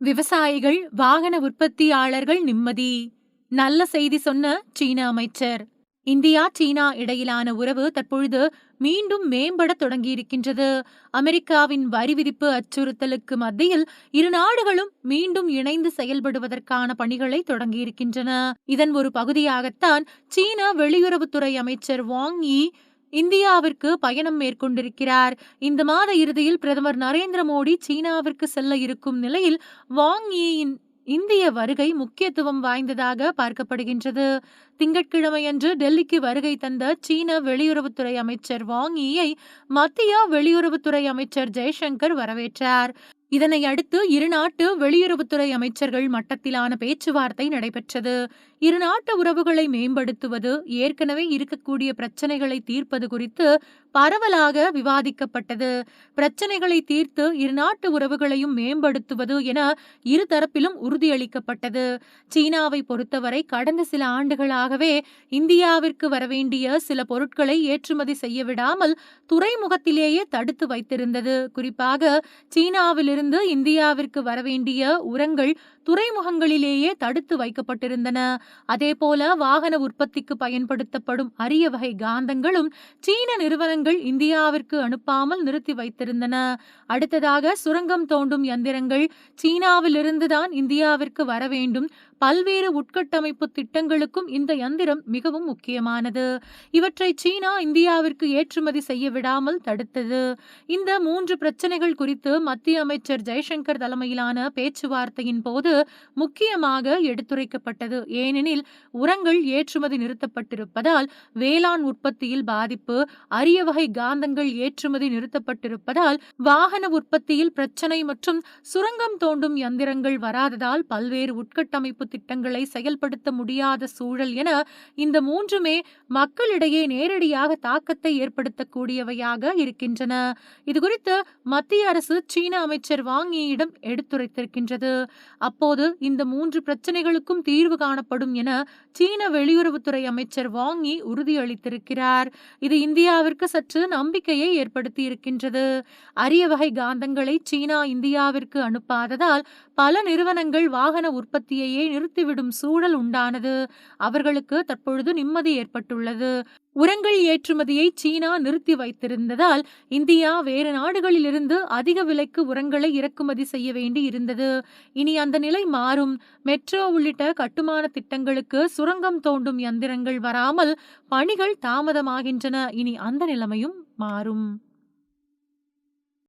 விவசாயிகள் வாகன உற்பத்தியாளர்கள் நிம்மதி. நல்ல செய்தி சொன்ன சீன அமைச்சர். இந்தியா சீனா இடையிலான உறவு தற்பொழுது மீண்டும் மேம்பட தொடங்கியிருக்கின்றது. அமெரிக்காவின் வரி விதிப்பு அச்சுறுத்தலுக்கு மத்தியில் இரு நாடுகளும் மீண்டும் இணைந்து செயல்படுவதற்கான பணிகளை தொடங்கியிருக்கின்றன. இதன் ஒரு பகுதியாகத்தான் சீன வெளியுறவுத்துறை அமைச்சர் வாங் இ இந்தியாவிற்கு பயணம் மேற்கொண்டிருக்கிறார். இந்த மாத இறுதியில் பிரதமர் நரேந்திர மோடி சீனாவிற்கு செல்ல இருக்கும் நிலையில் வாங் யியின் இந்திய வருகை முக்கியத்துவம் வாய்ந்ததாக பார்க்கப்படுகின்றது. திங்கட்கிழமையன்று டெல்லிக்கு வருகை தந்த சீன வெளியுறவுத்துறை அமைச்சர் வாங் ஈயை மத்திய வெளியுறவுத்துறை அமைச்சர் ஜெய்சங்கர் வரவேற்றார். இதனை அடுத்து இருநாட்டு வெளியுறவுத்துறை அமைச்சர்கள் மட்டத்திலான பேச்சுவார்த்தை நடைபெற்றது. இருநாட்டு உறவுகளை மேம்படுத்துவது ஏற்கனவே இருக்கக்கூடிய பிரச்சனைகளை தீர்ப்பது குறித்து பரவலாக விவாதிக்கப்பட்டது. பிரச்சனைகளை தீர்த்து இருநாட்டு உறவுகளையும் மேம்படுத்துவது என இருதரப்பிலும் உறுதியளிக்கப்பட்டது. சீனாவை பொறுத்தவரை கடந்த சில ஆண்டுகளாகவே இந்தியாவிற்கு வரவேண்டிய சில பொருட்களை ஏற்றுமதி செய்ய விடாமல் துறைமுகத்திலேயே தடுத்து வைத்திருந்தது. குறிப்பாக சீனாவிலிருந்து இந்தியாவிற்கு வரவேண்டிய உரங்கள் துறைமுகங்களிலேயே தடுத்து வைக்கப்பட்டிருந்தன. அதேபோல வாகன உற்பத்திக்கு பயன்படுத்தப்படும் அரிய வகை காந்தங்களும் சீன நிறுவனங்கள் இந்தியாவிற்கு அனுப்பாமல் நிறுத்தி வைத்திருந்தன. அடுத்ததாக சுரங்கம் தோண்டும் எந்திரங்கள் சீனாவிலிருந்துதான் இந்தியாவிற்கு வர வேண்டும். பல்வேறு உட்கட்டமைப்பு திட்டங்களுக்கும் இந்த யந்திரம் மிகவும் முக்கியமானது. இவற்றை சீனா இந்தியாவிற்கு ஏற்றுமதி செய்ய விடாமல் தடுத்தது. இந்த மூன்று பிரச்சனைகள் குறித்து மத்திய அமைச்சர் ஜெய்சங்கர் தலைமையிலான பேச்சுவார்த்தையின் போது முக்கியமாக எடுத்துரைக்கப்பட்டது. ஏனெனில் உரங்கள் ஏற்றுமதி நிறுத்தப்பட்டிருப்பதால் வேளாண் உற்பத்தியில் பாதிப்பு அரிய வகை காந்தங்கள் ஏற்றுமதி நிறுத்தப்பட்டிருப்பதால் வாகன உற்பத்தியில் பிரச்சனை மற்றும் சுரங்கம் தோண்டும் யந்திரங்கள் வராததால் பல்வேறு உட்கட்டமைப்பு திட்டங்களை செயல்படுத்த முடியாத சூழல் என இந்த மூன்றுமே மக்களிடையே நேரடியாக தாக்கத்தை ஏற்படுத்தக்கூடியவையாக இருக்கின்றன. இதுகுறித்து மத்திய அரசு சீன அமைச்சர் வாங்கியிடம் எடுத்துரைத்திருக்கின்றது. அப்போ அப்போது இந்த மூன்று பிரச்சனைகளுக்கும் தீர்வு காணப்படும் என சீன வெளியுறவுத்துறை அமைச்சர் வாங்கி உறுதியளித்திருக்கிறார். இது இந்தியாவிற்கு சற்று நம்பிக்கையை ஏற்படுத்தி இருக்கின்றது அரிய வகை காந்தங்களை சீனா இந்தியாவிற்கு அனுப்பாததால் பல நிறுவனங்கள் வாகன உற்பத்தியையே நிறுத்திவிடும் சூழல் உண்டானது. அவர்களுக்கு தற்பொழுது நிம்மதி ஏற்பட்டுள்ளது. உரங்கள் ஏற்றுமதியை சீனா நிறுத்தி வைத்திருந்ததால் இந்தியா வேறு நாடுகளிலிருந்து அதிக விலைக்கு உரங்களை இறக்குமதி செய்ய வேண்டி இருந்தது இனி அந்த நிலை நிலை மாறும். மெட்ரோ உள்ளிட்ட கட்டுமான திட்டங்களுக்கு சுரங்கம் தோண்டும் யந்திரங்கள் வராமல் பணிகள் தாமதமாகின்றன. இனி அந்த நிலைமையும் மாறும்.